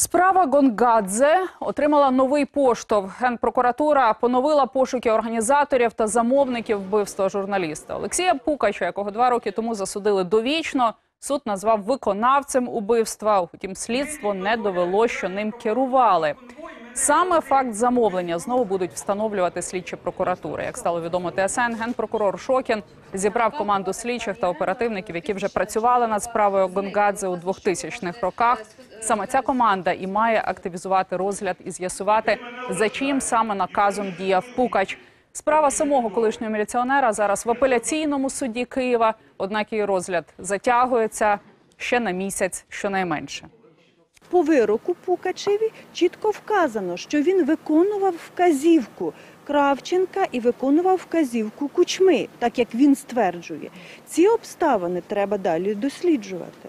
Справа Гонгадзе отримала новий поштовх. Генпрокуратура поновила пошуки організаторів та замовників вбивства журналіста Олексія Пукача, якого два роки тому засудили довічно. Суд назвав виконавцем убивства. Утім, слідство не довело, що ним керували. Саме факт замовлення знову будуть встановлювати слідчі прокуратури. Як стало відомо ТСН, генпрокурор Шокін зібрав команду слідчих та оперативників, які вже працювали над справою Гонгадзе у 2000-х роках. Саме ця команда і має активізувати розгляд і з'ясувати, за чиїм саме наказом діяв Пукач. Справа самого колишнього міліціонера зараз в апеляційному суді Києва. Однак її розгляд затягується ще на місяць, щонайменше. По вироку Пукачеві чітко вказано, що він виконував вказівку Кравченка і виконував вказівку Кучми, так як він стверджує. Ці обставини треба далі досліджувати.